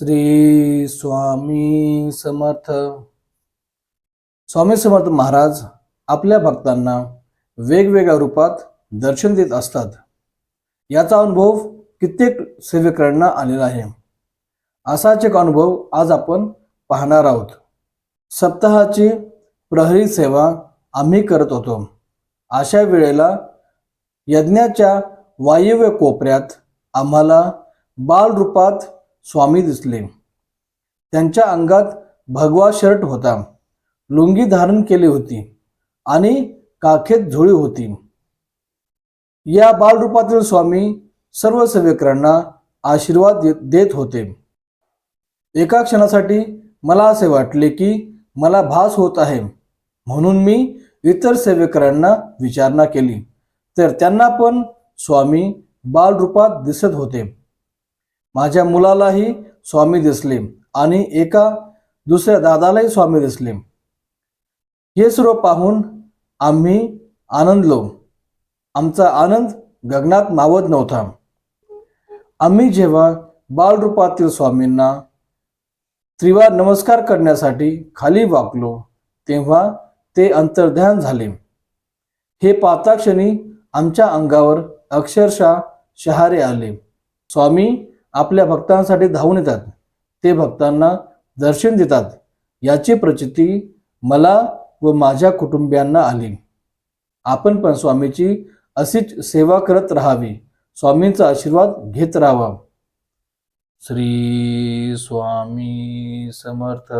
श्री स्वामी समर्थ. स्वामी समर्थ महाराज आपल्या भक्तांना वेगवेगळ्या रूपात दर्शन देत असतात. याचा अनुभव कित्येक सेवेकरांना आलेला आहे. असाच एक अनुभव आज आपण पाहणार आहोत. सप्ताहाची प्रहरी सेवा आम्ही करत होतो. अशा वेळेला यज्ञाच्या वायव्य कोपऱ्यात आम्हाला बालरूपात स्वामी दिसले. त्यांच्या अंगात भगवा शर्ट होता. लुंगी धारण केली होती आणि काखेत झोळी होती. या बालरूपातील स्वामी सर्व सेवेकरांना आशीर्वाद देत होते. एका क्षणासाठी मला असे वाटले की मला भास होत आहे. म्हणून मी इतर सेवेकरांना विचारणा केली. तर त्यांना पण स्वामी बालरूपात दिसत होते. माझ्या मुलालाही स्वामी दिसले आणि एका दुसऱ्या दादालाही स्वामी दिसले. हे सर्व पाहून आम्ही आनंदलो. आमचा आनंद गगनात मावत नव्हता. आम्ही जेव्हा बालरूपातील स्वामींना त्रिवार नमस्कार करण्यासाठी खाली वाकलो तेव्हा ते अंतर्ध्यान झाले. हे पाहता क्षणी आमच्या अंगावर अक्षरशः शहारे आले. स्वामी आपल्या भक्तांसाठी धावून येतात. ते भक्तांना दर्शन देतात. याची प्रचिती मला व माझ्या कुटुंबियांना आली. आपण पण स्वामीची अशीच सेवा करत राहावी. स्वामींचा आशीर्वाद घेत राहावा. श्री स्वामी समर्थ.